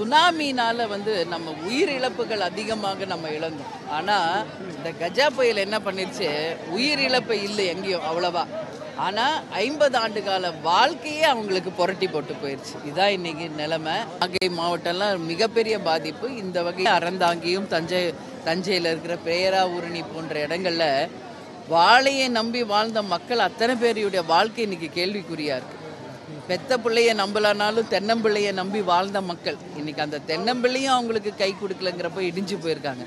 சுனாமினால வந்து நம்ம உயிரிழப்புகள் அதிகமாக நம்ம இழந்தோம். ஆனால் இந்த கஜா புயல் என்ன பண்ணிருச்சு? உயிரிழப்பு இல்லை எங்கேயும் அவ்வளவா. ஆனால் ஐம்பது ஆண்டு கால வாழ்க்கையே அவங்களுக்கு புரட்டி போட்டு போயிடுச்சு இதான் இன்னைக்கு நிலைமை. நாகை மாவட்டம்லாம் மிகப்பெரிய பாதிப்பு. இந்த வகையில் அறந்தாங்கியும் தஞ்சை தஞ்சையில் இருக்கிற பேராவூரணி போன்ற இடங்களில் வாழையை நம்பி வாழ்ந்த மக்கள் அத்தனை பேருடைய வாழ்க்கை இன்னைக்கு கேள்விக்குறியா இருக்கு. பெத்த பிள்ளைய நம்பலனாலும் தென்னம்பிள்ளைய நம்பி வாழ்ந்த மக்கள். இன்னைக்கு அந்த தென்னம்பிள்ளையும் அவங்களுக்கு கை கொடுக்கலங்கிறப்ப இடிஞ்சு போயிருக்காங்க.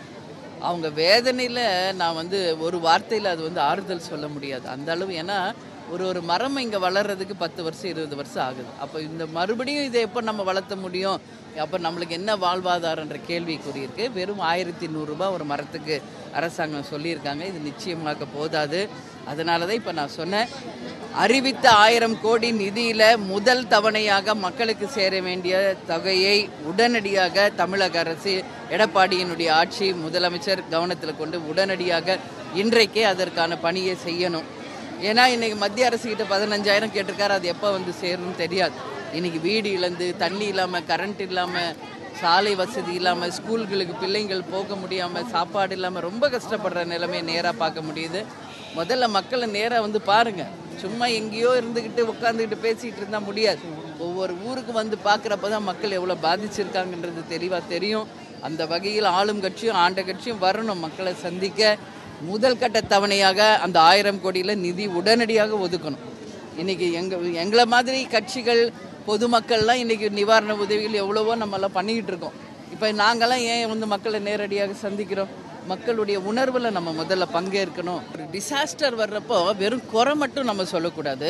அவங்க வேதனையில் நான் வந்து ஒரு வார்த்தையில் அது வந்து ஆறுதல் சொல்ல முடியாது. அந்த அளவு ஏன்னா ஒரு ஒரு மரம் இங்கே வளர்றதுக்கு பத்து வருஷம் இருபது வருஷம் ஆகுது. அப்போ இந்த மறுபடியும் இதை எப்போ நம்ம வளர்த்த முடியும்? அப்போ நம்மளுக்கு என்ன வாழ்வாதாரன்ற கேள்வி கூறியிருக்கு. வெறும் ஆயிரத்தி நூறுரூபா ஒரு மரத்துக்கு அரசாங்கம் சொல்லியிருக்காங்க. இது நிச்சயமாக போதாது. அதனால தான் இப்போ நான் சொன்னேன் அறிவித்த ஆயிரம் கோடி நிதியில் முதல் தவணையாக மக்களுக்கு சேர வேண்டிய தொகையை உடனடியாக தமிழக அரசு எடப்பாடியினுடைய ஆட்சி முதலமைச்சர் கவனத்தில் கொண்டு உடனடியாக இன்றைக்கே அதற்கான பணியை செய்யணும். ஏன்னா இன்றைக்கி மத்திய அரசு கிட்ட பதினஞ்சாயிரம் கேட்டிருக்காரு. அது எப்போ வந்து சேரும்னு தெரியாது. இன்னைக்கு வீடு இழந்து தண்ணி இல்லாமல் கரண்ட் இல்லாமல் சாலை வசதி இல்லாமல் ஸ்கூல்களுக்கு பிள்ளைங்கள் போக முடியாமல் சாப்பாடு இல்லாமல் ரொம்ப கஷ்டப்படுற நிலைமையை நேராக பார்க்க முடியுது. முதல்ல மக்களை நேராக வந்து பாருங்க. சும்மா எங்கேயோ இருந்துக்கிட்டு உட்காந்துக்கிட்டு பேசிக்கிட்டு இருந்தால் முடியாது. ஒவ்வொரு ஊருக்கு வந்து பார்க்குறப்ப தான் மக்கள் எவ்வளோ பாதிச்சிருக்காங்கன்றது தெளிவாக தெரியும். அந்த வகையில் ஆளும் கட்சியும் ஆண்ட கட்சியும் வரணும். மக்களை சந்திக்க முதல் கட்ட தவணையாக அந்த ஆயிரம் கோடியில் நிதி உடனடியாக ஒதுக்கணும். இன்னைக்கு எங்க எங்களை மாதிரி கட்சிகள் பொதுமக்கள்லாம் இன்னைக்கு நிவாரண உதவிகள் எவ்வளவோ நம்மளாம் பண்ணிக்கிட்டு இருக்கோம். இப்போ நாங்களாம் ஏன் வந்து மக்களை நேரடியாக சந்திக்கிறோம்? மக்களுடைய உணர்வில் நம்ம முதல்ல பங்கேற்கணும். ஒரு டிசாஸ்டர் வர்றப்போ வெறும் குறை மட்டும் நம்ம சொல்லக்கூடாது.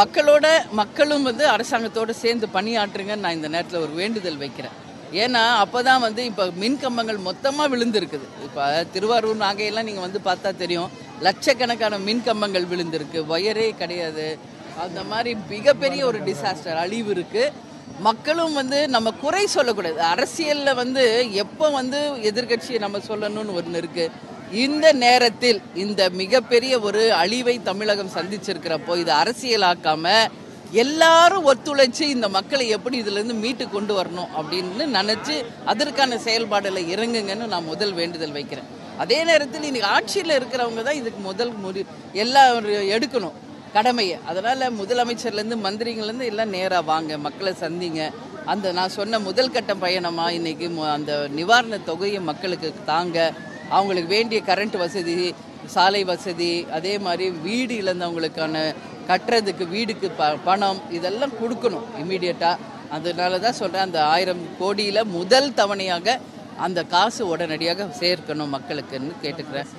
மக்களோட மக்களும் வந்து அரசாங்கத்தோடு சேர்ந்து பணியாற்றுங்கன்னு நான் இந்த நேரத்தில் ஒரு வேண்டுதல் வைக்கிறேன். ஏன்னா அப்போ தான் வந்து இப்போ மின் கம்பங்கள் மொத்தமாக விழுந்திருக்குது. இப்போ திருவாரூர் நாகையெல்லாம் நீங்கள் வந்து பார்த்தா தெரியும். லட்சக்கணக்கான மின் கம்பங்கள் விழுந்திருக்கு. ஒயரே கிடையாது. அந்த மாதிரி மிகப்பெரிய ஒரு டிசாஸ்டர் அழிவு இருக்குது மக்களும் வந்து நம்ம குறை சொல்லக்கூடாது. அரசியலில் வந்து எப்போ வந்து எதிர்க்கட்சியை நம்ம சொல்லணும்னு ஒன்று இருக்குது இந்த நேரத்தில் இந்த மிகப்பெரிய ஒரு அழிவை தமிழகம் சந்திச்சிருக்கிறப்போ இது அரசியலாக்காமல் எல்லாரும் ஒத்துழைச்சு இந்த மக்களை எப்படி இதுலேருந்து மீட்டு கொண்டு வரணும் அப்படின்னு நினச்சி அதற்கான செயல்பாடில் இறங்குங்கன்னு நான் முதல் வேண்டுதல் வைக்கிறேன். அதே நேரத்தில் இன்னைக்கு ஆட்சியில் இருக்கிறவங்க தான் இதுக்கு முதல் முடி எல்லாம் எடுக்கணும் கடமையை. அதனால் முதலமைச்சர்லேருந்து மந்திரிங்கள்லேருந்து எல்லாம் நேராக வாங்க மக்களை சந்திங்க. அந்த நான் சொன்ன முதல் கட்ட பயணமாக இன்னைக்கு அந்த நிவாரண தொகையை மக்களுக்கு தாங்க. அவங்களுக்கு வேண்டிய கரண்ட் வசதி சாலை வசதி அதே மாதிரி வீடு இழந்தவங்களுக்கான கட்டுறதுக்கு வீடுக்கு ப பணம் இதெல்லாம் கொடுக்கணும் இம்மிடியட்டாக அதனால தான் சொல்கிறேன் அந்த ஆயிரம் கோடியில் முதல் தவணையாக அந்த காசு உடனடியாக சேர்க்கணும் மக்களுக்குன்னு கேட்டுக்கிறேன்.